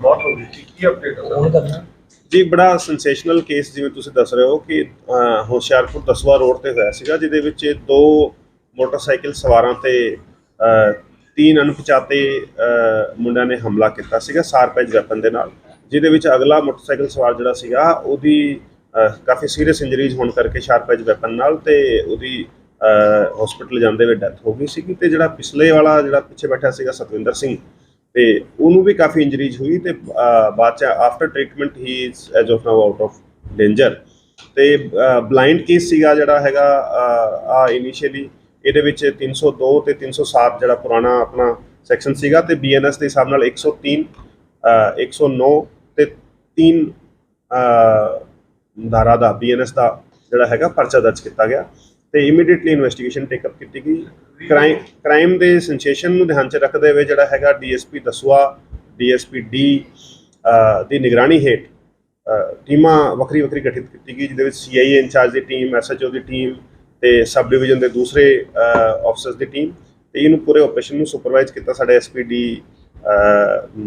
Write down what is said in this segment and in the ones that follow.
ਮੌਤ ਹੋ ਗਈ ਸੀ। ਕੀ ਅਪਡੇਟ ਹੈ ਹੁਣ ਕਰਨਾ। ਜੀ ਬੜਾ ਸੈਂਸੇਸ਼ਨਲ ਕੇਸ ਜਿਵੇਂ ਤੁਸੀਂ ਦੱਸ ਰਹੇ ਹੋ ਕਿ ਅਹ, ਹੁਸ਼ਿਆਰਪੁਰ ਦਸਵਾ ਰੋਡ ਤੇ ਹੋਇਆ ਸੀਗਾ ਜਿਹਦੇ ਵਿੱਚ ਦੋ ਮੋਟਰਸਾਈਕਲ ਸਵਾਰਾਂ ਤੇ ਅਹ, ਤਿੰਨ ਅਣਪਛਾਤੇ ਅਹ, ਮੁੰਡਿਆਂ ਨੇ ਹਮਲਾ ਕੀਤਾ ਸੀਗਾ ਸਾਰਪੈਜ ਵੈਪਨ ਦੇ ਨਾਲ। ਜਿਹਦੇ ਵਿੱਚ ਅਗਲਾ ਮੋਟਰਸਾਈਕਲ ਸਵਾਰ ਜਿਹੜਾ ਸੀਗਾ ਉਹਦੀ ਅਹ, ਕਾਫੀ ਸੀਰੀਅਸ ਇੰਜਰੀਜ਼ ਹੋਣ ਕਰਕੇ ਸ਼ਾਰਪੈਜ ਵੈਪਨ ਨਾਲ ਤੇ ਉਹਦੀ ਹਸਪੀਟਲ ਜਾਂਦੇ ਹੋਏ ਡੈਥ ਹੋ ਗਈ ਸੀਗੀ ਤੇ ਜਿਹੜਾ ਪਿਛਲੇ ਵਾਲਾ ਜਿਹੜਾ ਪਿੱਛੇ ਬੈਠਾ ਸੀਗਾ ਸਤਵਿੰਦਰ ਸਿੰਘ ਤੇ ਉਹਨੂੰ ਵੀ ਕਾਫੀ ਇੰਜਰੀਜ਼ ਹੋਈ ਤੇ ਬਾਅਦ ਚ after treatment he is as of now out of danger ਤੇ ਬਲਾਈਂਡ ਕੇਸ ਸੀਗਾ ਜਿਹੜਾ ਹੈਗਾ ਆ ਇਨੀਸ਼ੀਅਲੀ ਇਹਦੇ ਵਿੱਚ 302 ਤੇ 307 ਜਿਹੜਾ ਪੁਰਾਣਾ ਆਪਣਾ ਸੈਕਸ਼ਨ ਸੀਗਾ ਤੇ ਬੀਐਨਐਸ ਦੇ ਹਿਸਾਬ ਨਾਲ 103 ਅਹ, 109 ਤੇ 3 ਧਾਰਾ ਦਾ ਬੀਐਨਐਸ ਦਾ ਜਿਹੜਾ ਹੈਗਾ ਪਰਚਾ ਦਰਜ ਕੀਤਾ ਗਿਆ। ਤੇ ਇਮੀਡੀਏਟਲੀ ਇਨਵੈਸਟੀਗੇਸ਼ਨ ਟੇਕ ਅਪ ਕੀਤੀ ਗਈ। ਕ੍ਰਾਈਮ ਕ੍ਰਾਈਮ ਦੇ ਸੈਂਸੇਸ਼ਨ ਨੂੰ ਧਿਆਨ 'ਚ ਰੱਖਦੇ ਹੋਏ ਜਿਹੜਾ ਹੈਗਾ ਡੀਐਸਪੀ ਦਸਵਾ ਡੀਐਸਪੀ ਡੀ ਦੀ ਨਿਗਰਾਨੀ ਹੇਠ ਟੀਮਾਂ ਵੱਖਰੀ ਵੱਖਰੀ ਗਠਿਤ ਕੀਤੀ ਗਈ, ਜਿਹਦੇ ਵਿੱਚ ਸੀਆਈਏ ਇੰਚਾਰਜ ਦੀ ਟੀਮ ਐਸਐਚਓ ਦੀ ਟੀਮ ਤੇ ਸਬ ਡਿਵੀਜ਼ਨ ਦੇ ਦੂਸਰੇ ਆਫਸਰਸ ਦੀ ਟੀਮ ਤੇ ਇਹਨੂੰ ਪੂਰੇ ਆਪਰੇਸ਼ਨ ਨੂੰ ਸੁਪਰਵਾਈਜ਼ ਕੀਤਾ ਸਾਡੇ ਐਸਪੀਡੀ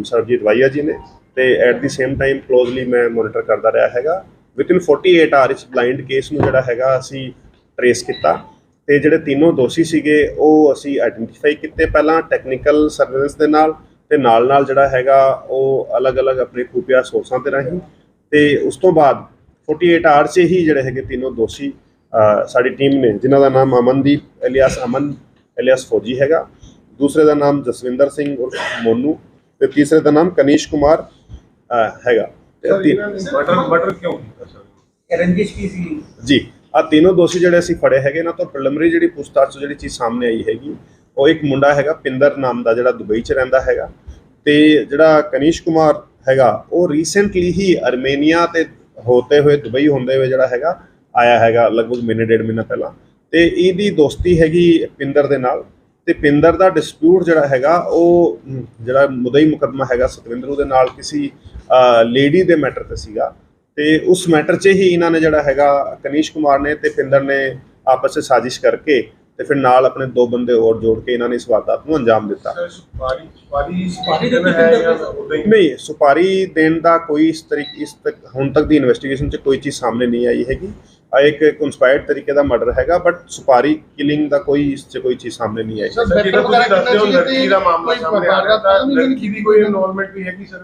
ਸਰਬਜੀਤ ਵਾਈਆ ਜੀ ਨੇ ਤੇ at the same time closely ਮੈਂ ਮੋਨੀਟਰ ਕਰਦਾ ਰਿਹਾ ਹੈਗਾ। ਵਿਦਿਨ 48 ਆਰ ਇਸ ਬਲਾਈਂਡ ਕੇਸ ਨੂੰ ਜਿਹੜਾ ਹੈਗਾ ਅਸੀਂ ਟਰੇਸ ਕੀਤਾ ਤੇ ਜਿਹੜੇ ਤਿੰਨੋਂ ਦੋਸ਼ੀ ਸੀਗੇ ਉਹ ਅਸੀਂ ਆਇਡੈਂਟੀਫਾਈ ਕੀਤੇ ਪਹਿਲਾਂ ਟੈਕਨੀਕਲ ਸਰਵੇਲੈਂਸ ਦੇ ਨਾਲ ਤੇ ਨਾਲ ਨਾਲ ਜਿਹੜਾ ਹੈਗਾ ਉਹ ਅਲੱਗ-ਅਲੱਗ ਆਪਣੇ ਖੂਫੀਆ ਸੋਰਸਾਂ ਤੇ ਰਾਹੀਂ ਤੇ ਉਸ ਤੋਂ ਬਾਅਦ 48 ਆਰ 'ਚ ਹੀ ਜਿਹੜੇ ਹੈਗੇ ਤਿੰਨੋਂ ਦੋਸ਼ੀ ਸਾਡੀ ਟੀਮ ਨੇ ਜਿਨ੍ਹਾਂ ਦਾ ਨਾਮ ਅਮਨਦੀਪ ਇਲਿਆਸ ਅਮਨ ਇਲਿਆਸ ਫੌਜੀ ਹੈਗਾ ਦੂਸਰੇ ਦਾ ਨਾਮ ਜਸਵਿੰਦਰ ਸਿੰਘ ਉਰਫ ਮੋਨੂ ਤੇ ਤੀਸਰੇ ਦਾ ਨਾਮ ਕਨੀਸ਼ ਕੁਮਾਰ ਹੈਗਾ। ਮਰਡਰ ਮਰਡਰ ਕਿਉਂ ਕੀਤਾ ਸਰ? ਰੰਜਿਸ਼ ਕੀ ਸੀ? ਜੀ ਆ ਤਿੰਨੋਂ ਦੋਸ਼ੀ ਜਿਹੜੇ ਅਸੀਂ ਫੜੇ ਹੈਗੇ, ਇਹਨਾਂ ਤੋਂ ਪ੍ਰੀਲਿਮਿਨਰੀ ਜਿਹੜੀ ਪੁੱਛਤਾਛ ਜਿਹੜੀ ਚੀਜ਼ ਸਾਹਮਣੇ ਆਈ ਹੈਗੀ, ਉਹ ਇੱਕ ਮੁੰਡਾ ਹੈਗਾ, ਪਿੰਦਰ ਨਾਮ ਦਾ ਜਿਹੜਾ ਦੁਬਈ 'ਚ ਰਹਿੰਦਾ ਹੈਗਾ ਤੇ ਜਿਹੜਾ ਕਨੀਸ਼ ਕੁਮਾਰ ਹੈਗਾ, ਉਹ ਰੀਸੈਂਟਲੀ ਹੀ ਅਰਮੇਨੀਆ ਤੇ ਹੋਤੇ ਹੋਏ, ਦੁਬਈ ਹੁੰਦੇ ਹੋਏ ਜਿਹੜਾ ਹੈਗਾ, ਆਇਆ ਹੈਗਾ ਲਗਭਗ ਮਹੀਨੇ, ਡੇਢ ਮਹੀਨਾ ਪਹਿਲਾਂ ਤੇ ਇਹਦੀ ਦੋਸਤੀ ਹੈਗੀ ਪਿੰਦਰ ਦੇ ਨਾਲ ਤੇ ਪਿੰਦਰ ਦਾ ਡਿਸਪਿਊਟ ਜਿਹੜਾ ਹੈਗਾ, ਉਹ ਜਿਹੜਾ ਮੁਦਈ ਮੁਕੱਦਮਾ ਹੈਗਾ ਸਤਵਿੰਦਰੂ ਦੇ ਨਾਲ ਕਿਸੇ ਲੇਡੀ ਦੇ ਮੈਟਰ ਤੇ ਸੀਗਾ। ਤੇ ਉਸ ਮੈਟਰ 'ਚ ਹੀ ਇਹਨਾਂ ਨੇ ਜਿਹੜਾ ਹੈਗਾ ਕਨੀਸ਼ ਕੁਮਾਰ ਨੇ ਤੇ ਪਿੰਦਰ ਨੇ ਆਪਸ ਵਿੱਚ ਸਾਜ਼ਿਸ਼ ਕਰਕੇ ਤੇ ਫਿਰ ਨਾਲ ਆਪਣੇ ਦੋ ਬੰਦੇ ਹੋਰ ਜੋੜ ਕੇ ਇਹਨਾਂ ਨੇ ਇਸ ਵਾਰਦਾਤ ਨੂੰ ਅੰਜਾਮ ਦਿੱਤਾ। ਸੁਪਾਰੀ ਸੁਪਾਰੀ ਸੁਪਾਰੀ ਹੈ ਜਾਂ? ਉਦਾਂ ਹੀ? ਨਹੀਂ ਸੁਪਾਰੀ ਦੇਣ ਦਾ ਕੋਈ ਇਸ ਤਰੀਕੇ ਇਸ ਤੱਕ ਹੁਣ ਤੱਕ ਦੀ ਇਨਵੈਸਟੀਗੇਸ਼ਨ 'ਚ ਕੋਈ ਚੀਜ਼ ਸਾਹਮਣੇ ਨਹੀਂ ਆਈ ਹੈਗੀ। ਆ ਇੱਕ ਕਨਸਪਾਇਰਡ ਤਰੀਕੇ ਦਾ ਮਰਡਰ ਹੈਗਾ ਬਟ ਸੁਪਾਰੀ ਕਿਲਿੰਗ ਦਾ ਕੋਈ ਇਸ 'ਚ ਕੋਈ ਚੀਜ਼ ਸਾਹਮਣੇ ਨਹੀਂ ਆਈ। ਸਰ ਜਿਹੜਾ ਤੁਸੀਂ ਦੱਸਦੇ ਹੋ ਲੜਕੀ ਦਾ ਮਾਮਲਾ ਸਾਹਮਣੇ ਆ ਰਿਹਾ ਤਾਂ ਲੜਕੀ ਦੀ ਕੋਈ ਇਨਵੋਲਵਮੈਂਟ ਵੀ ਹੈਗੀ ਸਰ?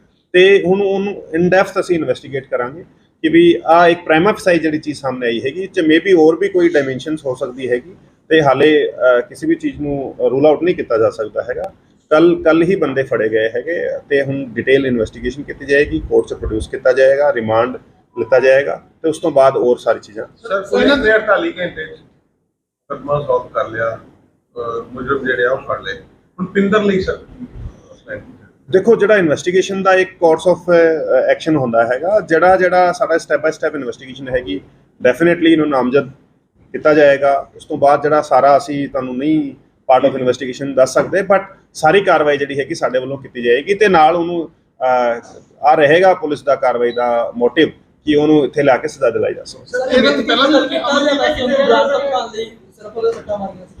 ਤੇ ਹੁਣ ਉਹਨੂੰ ਇਨ ਡੈਫਥ ਅਸੀਂ ਇਨਵੈਸਟੀਗੇਟ ਕਰਾਂਗੇ ਕਿ ਵੀ ਆ ਇੱਕ ਪ੍ਰਾਈਮਾ ਫਸਾਈ ਜਿਹੜੀ ਚੀਜ਼ ਸਾਹਮਣੇ ਆਈ ਹੈਗੀ ਚ ਮੇਬੀ ਹੋਰ ਵੀ ਕੋਈ ਡਾਈਮੈਂਸ਼ਨਸ ਹੋ ਸਕਦੀ ਹੈਗੀ ਤੇ ਹਾਲੇ ਕਿਸੇ ਵੀ ਚੀਜ਼ ਨੂੰ ਰੂਲ ਆਊਟ ਨਹੀਂ ਕੀਤਾ ਜਾ ਸਕਦਾ ਹੈਗਾ। ਕੱਲ ਕੱਲ ਹੀ ਬੰਦੇ ਫੜੇ ਗਏ ਹੈਗੇ ਤੇ ਹੁਣ ਡਿਟੇਲ ਇਨਵੈਸਟੀਗੇਸ਼ਨ ਕੀਤੀ ਜਾਏਗੀ ਕੋਰਟ 'ਚ ਪ੍ਰੋਡਿਊਸ ਕੀਤਾ ਜਾਏਗਾ ਰਿਮਾਂਡ ਲਿੱਤਾ ਜਾਏਗਾ ਤੇ ਉਸ ਤੋਂ ਬਾਅਦ ਹੋਰ ਸਾਰੀ ਚੀਜ਼ਾਂ। ਸਰ ਪੁਲਿਸ ਨੇ 48 ਘੰਟੇ ਚ ਮੁਕੱਦਮਾ ਸੋਲਵ ਕਰ ਲਿਆ ਮੁਜਰਮ ਜਿਹੜੇ ਆ ਉਹ ਫੜ ਲਏ। ਹੁਣ ਪਿੰਦਰ ਲਈ ਸਰ ਦੇਖੋ ਜਿਹੜਾ ਇਨਵੈਸਟੀਗੇਸ਼ਨ ਦਾ ਇੱਕ ਕੋਰਸ ਆਫ ਐਕਸ਼ਨ ਹੁੰਦਾ ਹੈਗਾ ਜਿਹੜਾ ਜਿਹੜਾ ਸਾਡਾ ਸਟੈਪ ਬਾਈ ਸਟੈਪ ਇਨਵੈਸਟੀਗੇਸ਼ਨ ਹੈਗੀ ਡੈਫੀਨਿਟਲੀ ਇਹਨੂੰ ਨਾਮਜ਼ਦ ਕੀਤਾ ਜਾਏਗਾ। ਉਸ ਤੋਂ ਬਾਅਦ ਜਿਹੜਾ ਸਾਰਾ ਅਸੀਂ ਤੁਹਾਨੂੰ ਨਹੀਂ ਪਾਰਟ ਆਫ ਇਨਵੈਸਟੀਗੇਸ਼ਨ ਦੱਸ ਸਕਦੇ ਬਟ ਸਾਰੀ ਕਾਰਵਾਈ ਜਿਹੜੀ ਹੈਗੀ ਸਾਡੇ ਵੱਲੋਂ ਕੀਤੀ ਜਾਏਗੀ ਤੇ ਨਾਲ ਉਹਨੂੰ ਆ ਰਹੇਗਾ ਪੁਲਿਸ ਦਾ ਕਾਰਵਾਈ ਦਾ ਮੋਟਿਵ ਕਿ ਉਹਨੂੰ ਇੱਥੇ ਲਿਆ ਕੇ ਸਜ਼ਾ ਦਿਲਾਈ ਜਾ ਸਕੇ। ਸਰ ਇਹਨਾਂ ਤੋਂ ਪਹਿਲਾਂ ਵੀ ਕੀਤਾ ਜਾਂਦਾ ਸੀ ਉਹਨੂੰ ਬਰਾਬਰ ਭਾਲ ਲਈ ਸਿਰਫ ਉਹਦੇ ਸੱਟਾਂ ਮਾਰੀਆਂ ਸੀ।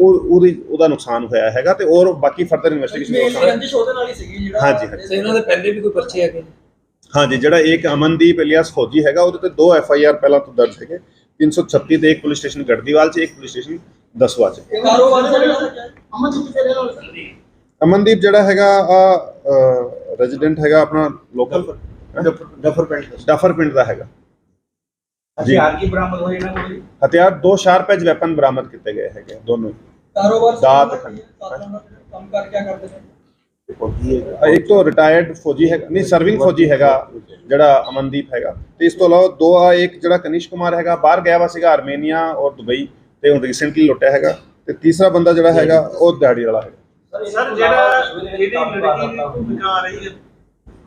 ਉਹ ਉਹਦੀ ਉਹਦਾ ਨੁਕਸਾਨ ਹੋਇਆ ਹੈਗਾ ਤੇ ਔਰ ਬਾਕੀ ਫਰਦਰ ਇਨਵੈਸਟੀਗੇਸ਼ਨ ਮੇਨ ਰੰਜਿਸ਼ ਉਹਦੇ ਨਾਲ ਹੀ ਸੀਗੀ ਜਿਹੜਾ ਹਾਂਜੀ, ਹਾਂਜੀ। ਤੇ ਇਹਨਾਂ ਦੇ ਪਹਿਲੇ ਵੀ ਕੋਈ ਪਰਚੇ ਹੈਗੇ? ਹਾਂਜੀ ਜਿਹੜਾ ਇੱਕ ਅਮਨਦੀਪ ਇਲਿਆਸ ਫੌਜੀ ਹੈਗਾ ਉਹਦੇ ਤੇ ਦੋ ਐਫ ਆਈ ਆਰ ਪਹਿਲਾਂ ਤੋਂ ਦਰਜ ਹੈਗੇ। 336 ਤੇ ਇੱਕ ਪੁਲਿਸ ਸਟੇਸ਼ਨ ਗੜਦੀਵਾਲ 'ਚ ਇੱਕ ਪੁਲਿਸ ਸਟੇਸ਼ਨ ਦਸਵਾ 'ਚ। ਕਾਰੋਬਾਰ ਜਿਹੜਾ ਅਮਨਦੀਪ ਤੇਰੇ ਨਾਲ ਅਮਨਦੀਪ ਜਿਹੜਾ ਹੈਗਾ ਆ ਰੈਜ਼ੀਡੈਂਟ ਹੈਗਾ ਆਪਣਾ ਲੋਕਲ ਡਫਰ ਪਿੰਡ ਡਫਰ ਪਿੰਡ ਦਾ ਹੈਗਾ। ਹਥਿਆਰ ਕੀ ਬਰਾਮਦ ਹੋਏ ਇਹਨਾਂ ਕੋਲ? ਹਥਿਆਰ ਦੋ ਸ਼ਾਰਪ ਐਜ ਵੈਪਨ ਬਰਾਮਦ ਕੀਤੇ ਗਏ ਹੈਗੇ ਦੋਨੋਂ ਕਾਰੋਬਾਰ ਦਾਤ ਕੰਮ ਕਰ ਕਿਆ ਕਰਦੇ ਨੇ? ਇੱਕ ਤੋਂ ਰਿਟਾਇਰਡ ਫੌਜੀ ਹੈਗਾ ਨਹੀਂ ਸਰਵਿੰਗ ਫੌਜੀ ਹੈਗਾ ਜਿਹੜਾ ਅਮਨਦੀਪ ਹੈਗਾ। ਤੇ ਇਸ ਤੋਂ ਇਲਾਵਾ ਦੋ ਆ ਇੱਕ ਜਿਹੜਾ ਕਨਿਸ਼ ਕੁਮਾਰ ਹੈਗਾ ਬਾਹਰ ਗਿਆ ਵਾ ਸੀਗਾ ਆਰਮੇਨੀਆ ਔਰ ਦੁਬਈ ਤੇ ਹੁਣ ਰੀਸੈਂਟਲੀ ਲੁੱਟਿਆ ਹੈਗਾ। ਤੇ ਤੀਸਰਾ ਬੰਦਾ ਜਿਹੜਾ ਹੈਗਾ ਉਹ ਦਿਹਾੜੀ ਵਾਲਾ ਹੈਗਾ। ਸਰ ਜਿਹੜਾ ਜਿਹੜੀ ਲੜਕੀ ਦੀ ਭੂਮਿਕਾ ਆ ਰਹੀ ਹੈ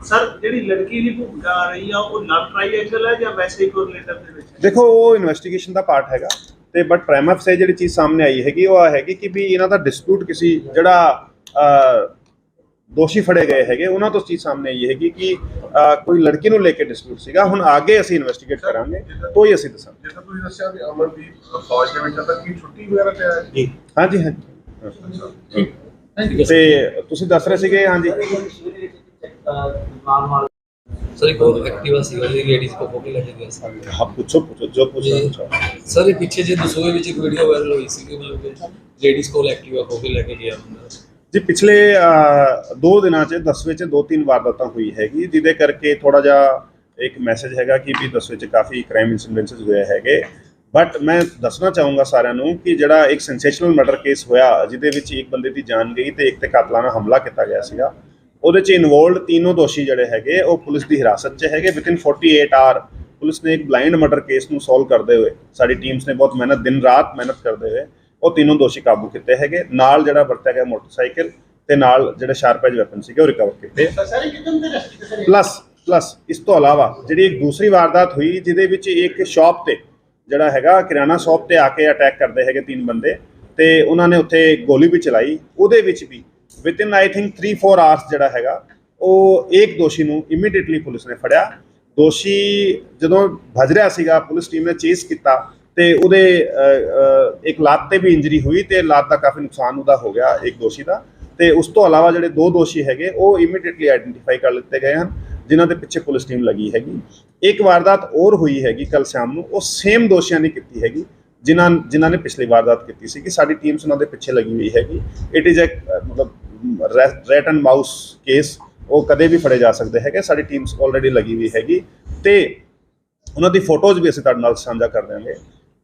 ਸਰ ਜਿਹੜੀ ਲੜਕੀ ਦੀ ਭੂਮਿਕਾ ਆ ਰਹੀ ਆ ਉਹ ਨਨ ਟ੍ਰਾਈਐਕਸਲ ਹੈ ਜਾਂ ਵੈਸੇ ਹੀ ਕੋਰਿਲੇਟਰ ਦੇ ਵਿੱਚ ਹੈ? ਦੇਖੋ ਉਹ ਇਨਵੈਸਟੀਗੇਸ਼ਨ ਦਾ ਪਾਰਟ ਹੈਗਾ। ਤੇ ਬਟ ਪ੍ਰਾਈਮ ਸੇ ਜਿਹੜੀ ਚੀਜ਼ ਸਾਹਮਣੇ ਆਈ ਹੈਗੀ ਉਹ ਆ ਹੈਗੀ ਕਿ ਵੀ ਇਹਨਾਂ ਦਾ ਡਿਸਪਿਊਟ ਕਿਸੇ ਜਿਹੜਾ ਦੋਸ਼ੀ ਫੜੇ ਗਏ ਹੈਗੇ ਉਹਨਾਂ ਤੋਂ ਚੀਜ਼ ਸਾਹਮਣੇ ਆਈ ਹੈਗੀ ਕਿ ਕੋਈ ਲੜਕੀ ਨੂੰ ਲੈ ਕੇ ਡਿਸਪਿਊਟ ਸੀਗਾ ਹੁਣ ਅੱਗੇ ਅਸੀਂ ਇਨਵੈਸਟੀਗੇਟ ਕਰਾਂਗੇ ਤੋਂ ਹੀ ਅਸੀਂ ਦੱਸਾਂਗੇ। ਜਿੱਦਾਂ ਤੁਸੀਂ ਦੱਸਿਆ ਵੀ ਅਮਨਦੀਪ ਫੌਜ ਦੇ ਵਿੱਚ ਤਾਂ ਕੀ ਛੁੱਟੀ ਵਗੈਰਾ ਤੇ ਆਇਆ ਸੀ? ਹਾਂਜੀ ਹਾਂਜੀ। ਤੇ ਤੁਸੀਂ ਦੱਸ ਰਹੇ ਸੀਗੇ ਹਾਂਜੀ। सर एक और एक्टिवा सी वाली लेडीज को पकड़ लेके गया सर ਹਾਂ ਪੁੱਛੋ ਪੁੱਛੋ ਜੋ ਪੁੱਛਣਾ ਜੀ। ਪੁੱਛੋ ਸਰ ਇਹ ਪਿੱਛੇ ਜੇ ਦਸੂਏ ਵਿੱਚ ਇੱਕ ਵੀਡੀਓ ਵਾਇਰਲ ਹੋਈ ਸੀ ਕਿ ਮਤਲਬ ਕਿ ਲੇਡੀਜ਼ ਕੋਲ ਐਕਟਿਵਾ ਖੋ ਕੇ ਲੈ ਕੇ ਗਿਆ ਬੰਦਾ ਜੀ ਪਿਛਲੇ ਅਹ, ਦੋ ਦਿਨਾਂ 'ਚ ਦਸਵੇਂ 'ਚ ਦੋ ਤਿੰਨ ਵਾਰਦਾਤਾਂ ਹੋਈ ਹੈਗੀ ਜਿਹਦੇ ਕਰਕੇ ਥੋੜਾ ਜਿਹਾ ਇੱਕ ਮੈਸੇਜ ਹੈਗਾ ਕਿ ਵੀ ਦਸਵੇਂ 'ਚ ਕਾਫੀ ਕ੍ਰਾਈਮ ਇਨਸੀਡੈਂਟਸ ਹੋਏ ਹੈਗੇ ਬਟ ਮੈਂ ਦੱਸਣਾ ਚਾਹੂੰਗਾ ਸਾਰਿਆਂ ਨੂੰ ਕਿ ਜਿਹੜਾ ਇੱਕ ਸੈਂਸੇਸ਼ਨਲ ਮਰਡਰ ਕੇਸ ਹੋਇਆ ਜਿਹਦੇ ਵਿੱਚ ਇੱਕ ਬੰਦੇ ਦੀ ਜਾਨ ਗਈ ਤੇ ਇੱਕ ਤੇ ਕਾਤਲਾਨਾ ਹਮਲਾ ਕੀਤਾ ਗਿਆ ਸੀਗਾ ਉਹਦੇ 'ਚ ਇਨਵੋਲਡ ਤਿੰਨੋਂ ਦੋਸ਼ੀ ਜਿਹੜੇ ਹੈਗੇ, ਉਹ ਪੁਲਿਸ ਦੀ ਹਿਰਾਸਤ 'ਚ ਹੈਗੇ। ਵਿਦਿਨ 48 ਆਰ ਪੁਲਿਸ ਨੇ ਇੱਕ ਬਲਾਈਂਡ ਮਰਡਰ ਕੇਸ ਨੂੰ ਸੋਲਵ ਕਰਦੇ ਹੋਏ, ਸਾਡੀ ਟੀਮਸ ਨੇ ਬਹੁਤ ਮਿਹਨਤ, ਦਿਨ ਰਾਤ ਮਿਹਨਤ ਕਰਦੇ ਹੋਏ ਉਹ ਤਿੰਨੋਂ ਦੋਸ਼ੀ ਕਾਬੂ ਕੀਤੇ ਹੈਗੇ। ਨਾਲ ਜਿਹੜਾ ਵਰਤਿਆ ਗਿਆ ਮੋਟਰਸਾਈਕਲ ਤੇ ਨਾਲ ਜਿਹੜੇ ਸ਼ਾਰਪ ਐਜ ਵੈਪਨ ਸੀਗੇ, ਉਹ ਰਿਕਵਰ ਕੀਤੇ। ਪਲੱਸ ਪਲੱਸ ਇਸ ਤੋਂ ਇਲਾਵਾ ਜਿਹੜੀ ਇੱਕ ਦੂਸਰੀ ਵਾਰਦਾਤ ਹੋਈ, ਜਿਹਦੇ ਵਿੱਚ ਇੱਕ ਸ਼ਾਪ ਤੇ ਜਿਹੜਾ ਹੈਗਾ ਕਿਰਾਣਾ ਸ਼ਾਪ ਤੇ ਆ ਕੇ ਅਟੈਕ ਕਰਦੇ ਹੈਗੇ ਤਿੰਨ ਬੰਦੇ ਤੇ ਉਹਨਾਂ ਨੇ ਉੱਥੇ ਗੋਲੀ ਵੀ ਚਲਾਈ। ਉਹਦੇ ਵਿੱਚ ਵੀ ਵਿਦਿਨ ਆਈ ਥਿੰਕ 3-4 ਆਵਰਸ ਜਿਹੜਾ ਹੈਗਾ, ਉਹ ਇੱਕ ਦੋਸ਼ੀ ਨੂੰ ਇਮੀਡੀਏਟਲੀ ਪੁਲਿਸ ਨੇ ਫੜਿਆ। ਦੋਸ਼ੀ ਜਦੋਂ ਭੱਜ ਰਿਹਾ ਸੀਗਾ, ਪੁਲਿਸ ਟੀਮ ਨੇ ਚੇਸ ਕੀਤਾ ਤੇ ਉਹਦੇ ਇੱਕ ਲੱਤ ਤੇ ਵੀ ਇੰਜਰੀ ਹੋਈ ਤੇ ਲੱਤ ਦਾ ਕਾਫੀ ਨੁਕਸਾਨ ਉਹਦਾ ਹੋ ਗਿਆ ਇੱਕ ਦੋਸ਼ੀ ਦਾ। ਤੇ ਉਸ ਤੋਂ ਇਲਾਵਾ ਜਿਹੜੇ ਦੋ ਦੋਸ਼ੀ ਹੈਗੇ, ਉਹ ਇਮੀਡੀਏਟਲੀ ਆਇਡੈਂਟੀਫਾਈ ਕਰ ਲਿੱਤੇ ਗਏ ਹਨ, ਜਿਨ੍ਹਾਂ ਦੇ ਪਿੱਛੇ ਪੁਲਿਸ ਟੀਮ ਲੱਗੀ ਹੈਗੀ। ਇੱਕ ਵਾਰਦਾਤ ਹੋਰ ਹੋਈ ਹੈਗੀ ਕੱਲ ਸ਼ਾਮ ਨੂੰ, ਉਹ ਸੇਮ ਦੋਸ਼ੀਆਂ ਨੇ ਕੀਤੀ ਹੈਗੀ, ਜਿਨ੍ਹਾਂ ਜਿਨ੍ਹਾਂ ਨੇ ਪਿਛਲੀ ਵਾਰਦਾਤ ਕੀਤੀ ਸੀ ਕਿ ਸਾਡੀ ਟੀਮਸ ਉਹਨਾਂ ਦੇ ਪਿੱਛੇ ਲੱਗੀ ਹੋਈ ਹੈਗੀ। ਇਟ ਇਜ਼ ਅ ਮਤਲਬ ਰੈਟ ਐਂਡ ਮਾਊਸ ਕੇਸ ਉਹ ਕਦੇ ਵੀ ਫੜੇ ਜਾ ਸਕਦੇ ਹੈਗੇ। ਸਾਡੀ ਟੀਮਸ ਆਲਰੇਡੀ ਲੱਗੀ ਹੋਈ ਹੈਗੀ। ਤੇ ਉਹਨਾਂ ਦੀ ਫੋਟੋਜ਼ ਵੀ ਅਸੀਂ ਤੁਹਾਡੇ ਨਾਲ ਸਾਂਝਾ ਕਰ ਦਿਆਂਗੇ।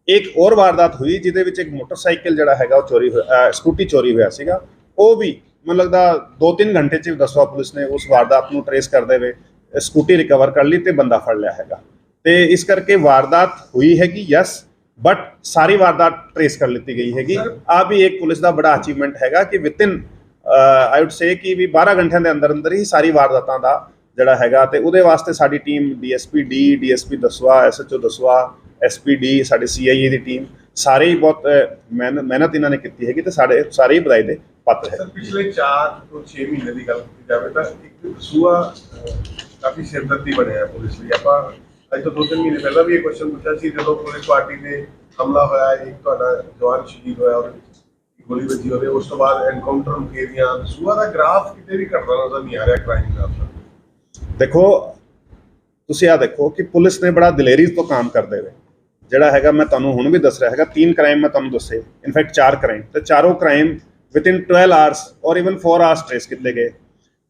ਇੱਕ ਹੋਰ ਵਾਰਦਾਤ ਹੋਈ ਜਿਹਦੇ ਵਿੱਚ ਇੱਕ ਮੋਟਰਸਾਈਕਲ ਜਿਹੜਾ ਹੈਗਾ ਉਹ ਚੋਰੀ ਹੋਇਆ ਸਕੂਟੀ ਚੋਰੀ ਹੋਇਆ ਸੀਗਾ। ਉਹ ਵੀ ਮੈਨੂੰ ਲੱਗਦਾ 2-3 ਘੰਟੇ ਚ ਦਸਵਾ ਪੁਲਿਸ ਨੇ ਉਸ ਵਾਰਦਾਤ ਨੂੰ ਟਰੇਸ ਕਰਦੇ ਹੋਏ ਸਕੂਟੀ ਰਿਕਵਰ ਕਰ ਲਈ ਤੇ ਬੰਦਾ ਫੜ ਲਿਆ ਹੈਗਾ। ਤੇ ਇਸ ਕਰਕੇ ਵਾਰਦਾਤ ਹੋਈ ਹੈਗੀ ਯਸ ਬਟ ਸਾਰੀ ਵਾਰਦਾਤ ਟਰੇਸ ਕਰ ਲਿੱਤੀ ਗਈ ਹੈਗੀ। ਆ ਵੀ ਇੱਕ ਪੁਲਿਸ ਦਾ ਬੜਾ ਅਚੀਵਮੈਂਟ ਹੈਗਾ ਕਿ ਵਿਤਿਨ ਆਈ ਊਡ ਸੇ ਕਿ ਵੀ 12 ਘੰਟਿਆਂ ਦੇ ਅੰਦਰ ਅੰਦਰ ਹੀ ਸਾਰੀ ਵਾਰਦਾਤਾਂ ਦਾ ਜਿਹੜਾ ਹੈਗਾ ਤੇ ਉਹਦੇ ਵਾਸਤੇ ਸਾਡੀ team DSP D DSP Dasuya SHO Dasuya SPD ਸਾਡੇ ਸੀਆਈਏ ਦੀ ਟੀਮ ਸਾਰੇ ਹੀ ਬਹੁਤ ਮਿਹਨਤ ਮਿਹਨਤ ਇਹਨਾਂ ਨੇ ਕੀਤੀ ਹੈਗੀ ਤੇ ਸਾਡੇ ਸਾਰੇ ਹੀ ਵਧਾਈ ਦੇ ਪਾਤਰ ਹੈ। ਸਰ, ਪਿਛਲੇ 4 ਤੋਂ 6 ਮਹੀਨੇ ਦੀ ਗੱਲ ਕੀਤੀ ਜਾਵੇ ਤਾਂ ਇੱਕ ਸੂਆ ਕਾਫੀ ਸਿਰਦਰਦੀ ਬਣਿਆ ਪੁਲਿਸ ਲਈ। ਆਪਾਂ ਅੱਜ ਤੋਂ ਦੋ ਤਿੰਨ ਮਹੀਨੇ ਪਹਿਲਾਂ ਵੀ ਇਹ ਕੁਐਸਚਨ ਪੁੱਛਿਆ ਸੀ ਜਦੋਂ ਪੁਲਿਸ ਪਾਰਟੀ ਦੇ ਹਮਲਾ ਹੋਇਆ, ਇੱਕ ਤੁਹਾਡਾ ਜਵਾਨ ਸ਼ਹੀਦ ਹੋਇਆ, ਉਹਦੇ ਗੋਲੀ ਵੱਜੀ ਉਹਦੇ ਉਸ ਤੋਂ ਬਾਅਦ ਐਨਕਾਊਂਟਰ ਮੁਕੇਰੀਆਂ ਸੂਆ ਦਾ ਗ੍ਰਾਫ ਕਿਤੇ ਵੀ ਘਟਦਾ ਨਜ਼ਰ ਨਹੀਂ ਆ ਰਿਹਾ ਕ੍ਰਾਈਮ ਗ੍ਰਾਫ ਦਾ ਦੇਖੋ, ਤੁਸੀਂ ਆ ਦੇਖੋ ਕਿ ਪੁਲਿਸ ਨੇ ਬੜਾ ਦਲੇਰੀ ਤੋਂ ਕੰਮ ਕਰਦੇ ਹੋਏ, ਜਿਹੜਾ ਹੈਗਾ ਮੈਂ ਤੁਹਾਨੂੰ ਹੁਣ ਵੀ ਦੱਸ ਰਿਹਾ ਹੈਗਾ, ਤਿੰਨ ਕ੍ਰਾਈਮ ਮੈਂ ਤੁਹਾਨੂੰ ਦੱਸੇ ਇਨਫੈਕਟ ਚਾਰ ਕ੍ਰਾਈਮ ਤੇ ਚਾਰੋਂ crime within 12 hours or even 4 hours trace ਕੀਤੇ ਗਏ।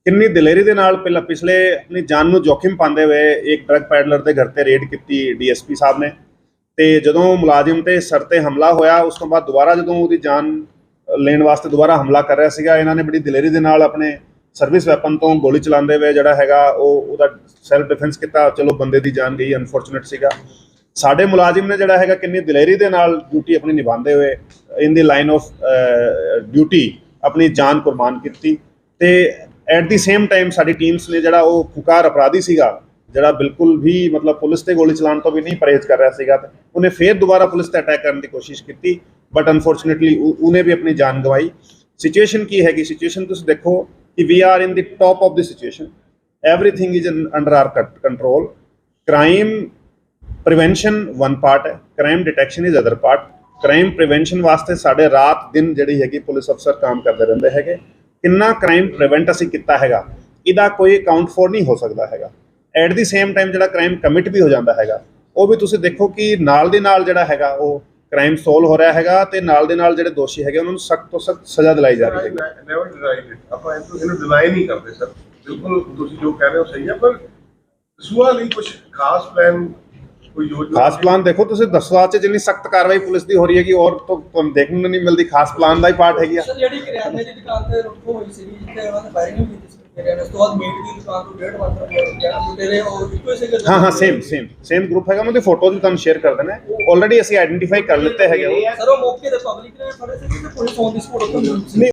ਕਿੰਨੀ ਦਲੇਰੀ ਦੇ ਨਾਲ ਪਹਿਲਾਂ ਪਿਛਲੇ ਆਪਣੀ ਜਾਨ ਨੂੰ ਜੋਖਿਮ ਪਾਉਂਦੇ ਹੋਏ ਇੱਕ ਡਰਗ ਪੈਡਲਰ ਦੇ ਘਰ ਤੇ ਰੇਡ ਕੀਤੀ ਡੀਐਸਪੀ ਸਾਹਿਬ ਨੇ, ਤੇ ਜਦੋਂ ਮੁਲਾਜ਼ਮ ਤੇ ਸਰ ਤੇ ਹਮਲਾ ਹੋਇਆ, ਉਸ ਤੋਂ ਬਾਅਦ ਦੁਬਾਰਾ ਜਦੋਂ ਉਹਦੀ ਜਾਨ ਲੈਣ ਵਾਸਤੇ ਦੁਬਾਰਾ ਹਮਲਾ ਕਰ ਰਿਹਾ ਸੀਗਾ। ਇਹਨਾਂ ਨੇ ਬੜੀ ਦਲੇਰੀ ਦੇ ਨਾਲ ਆਪਣੇ ਸਰਵਿਸ ਵੈਪਨ ਤੋਂ ਗੋਲੀ ਚਲਾਉਂਦੇ ਹੋਏ ਜਿਹੜਾ ਹੈਗਾ, ਉਹ ਉਹਦਾ ਸੈਲਫ ਡਿਫੈਂਸ ਕੀਤਾ। ਚਲੋ, ਬੰਦੇ ਦੀ ਜਾਨ ਗਈ ਅਨਫੋਰਚੂਨੇਟ ਸੀਗਾ। ਸਾਡੇ ਮੁਲਾਜ਼ਮ ਨੇ ਜਿਹੜਾ ਹੈਗਾ, ਕਿੰਨੀ ਦਲੇਰੀ ਦੇ ਨਾਲ ਡਿਊਟੀ ਆਪਣੀ ਨਿਭਾਉਂਦੇ ਹੋਏ in the line of duty ਆਪਣੀ ਜਾਨ ਕੁਰਬਾਨ ਕੀਤੀ। ਤੇ ਐਟ ਦੀ ਸੇਮ ਟਾਈਮ ਸਾਡੀ ਟੀਮਸ ਨੇ ਜਿਹੜਾ ਉਹ ਫੁਕਾਰ ਅਪਰਾਧੀ ਸੀਗਾ, ਜਿਹੜਾ ਬਿਲਕੁਲ ਵੀ ਮਤਲਬ ਪੁਲਿਸ ਤੇ ਗੋਲੀ ਚਲਾਉਣ ਤੋਂ ਵੀ ਨਹੀਂ ਪਰਹੇਜ਼ ਕਰ ਰਿਹਾ ਸੀਗਾ ਉਹਨੇ ਫੇਰ ਦੁਬਾਰਾ ਪੁਲਿਸ ਤੇ ਅਟੈਕ ਕਰਨ ਦੀ ਕੋਸ਼ਿਸ਼ ਕੀਤੀ। ਬਟ ਅਨਫੋਰਚੂਨੇਟਲੀ ਉਹਨੇ ਵੀ ਆਪਣੀ ਜਾਨ ਗਵਾਈ ਸਿਚੁਏਸ਼ਨ ਕੀ ਹੈਗੀ ਸਿਚੁਏਸ਼ਨ ਤੁਸੀਂ ਦੇਖੋ ਕਿ we are in the top of the situation everything is in, under our cut- control. Crime prevention one ਹੈ crime detection is other part crime prevention ਵਾਸਤੇ ਸਾਡੇ ਰਾਤ ਦਿਨ ਜਿਹੜੀ ਹੈਗੀ ਪੁਲਿਸ ਅਫਸਰ ਕੰਮ ਕਰਦੇ ਰਹਿੰਦੇ ਹੈਗੇ ਕਿੰਨਾ ਕ੍ਰਾਈਮ ਪ੍ਰੀਵੈਂਟ ਅਸੀਂ ਕੀਤਾ ਹੈਗਾ ਇਹਦਾ ਕੋਈ ਅਕਾਊਂਟ ਫੋਰ ਨਹੀਂ ਹੋ ਸਕਦਾ ਹੈਗਾ ਐਟ ਦੀ ਸੇਮ ਟਾਈਮ ਜਿਹੜਾ ਕ੍ਰਾਈਮ ਕਮਿਟ ਵੀ ਹੋ ਜਾਂਦਾ ਹੈਗਾ ਉਹ ਵੀ ਤੁਸੀਂ ਦੇਖੋ ਕਿ ਨਾਲ ਦੀ ਨਾਲ ਜਿਹੜਾ ਹੈਗਾ ਉਹ ਕ੍ਰਾਈਮ ਸੋਲ ਹੋ ਰਿਹਾ ਹੈਗਾ ਤੇ ਨਾਲ ਦੇ ਨਾਲ ਜਿਹੜੇ ਦੋਸ਼ੀ ਹੈਗੇ ਉਹਨਾਂ ਨੂੰ ਸਖਤ ਤੋਂ ਸਖਤ ਸਜ਼ਾ ਦਿਲਾਈ ਜਾ ਰਹੀ ਹੈਗੀ। ਨੈਵਰ ਡਿਨਾਈਡ ਆਪਾਂ ਇਹਨੂੰ ਡਿਨਾਈ ਨਹੀਂ ਕਰਦੇ ਸਰ। ਬਿਲਕੁਲ ਤੁਸੀਂ ਜੋ ਕਹਿ ਰਹੇ ਹੋ ਸਹੀ ਹੈ ਪਰ ਸੂਆ ਲਈ ਕੁਝ ਖਾਸ ਪਲਾਨ ਕੋਈ ਯੋਜਨਾ ਖਾਸ ਪਲਾਨ ਦੇਖੋ ਤੁਸੀਂ ਦਸਵਾ ਚ ਜਿੰਨੀ ਸਖਤ ਕਾਰਵਾਈ ਪੁਲਿਸ ਦੀ ਹੋ ਰਹੀ ਹੈਗੀ ਔਰ ਤੋਂ ਤੁਹਾਨੂੰ ਦੇਖਣ ਨੂੰ ਨਹੀਂ ਮਿਲਦੀ ਖਾਸ ਪਲਾਨ ਦਾ ਹੀ ਪਾਰਟ ਹੈਗੀ ਆ। ਸਰ ਜਿਹੜੀ ਕਰਿਆਨੇ ਦੀ ਦੁਕਾਨ ਤੇ ਰੁੱਕ ਹੋਈ ਸੀ ਜਿੱਥੇ ਉਹਨਾਂ ਨੇ ਫਾਇਰਿੰਗ ਵੀ ਕੀਤੀ ਸੀ। ਤੋਂ ਤੋਂ ਹੀ ਹਾਂ ਸੇਮ ਸੇਮ ਸੇਮ ਗਰੁੱਪ ਹੈਗਾ। ਮੈਂ ਉਹਦੀ ਫੋਟੋ ਵੀ ਤੁਹਾਨੂੰ ਸ਼ੇਅਰ ਕਰ ਦੇਣਾ ਆਲਰੇਡੀ ਅਸੀਂ ਆਇਡੈਂਟੀਫਾਈ ਕਰ ਲਿੱਤੇ ਹੈਗੇ ਉਹ। ਸਰ ਉਹ ਮੌਕੇ ਤੇ ਪਬਲਿਕ ਨੇ ਫੜੇ ਸੀ ਕਿ ਪੁਲਿਸ ਔਨ ਦੀ ਸਪੋਰਟ ਨਹੀਂ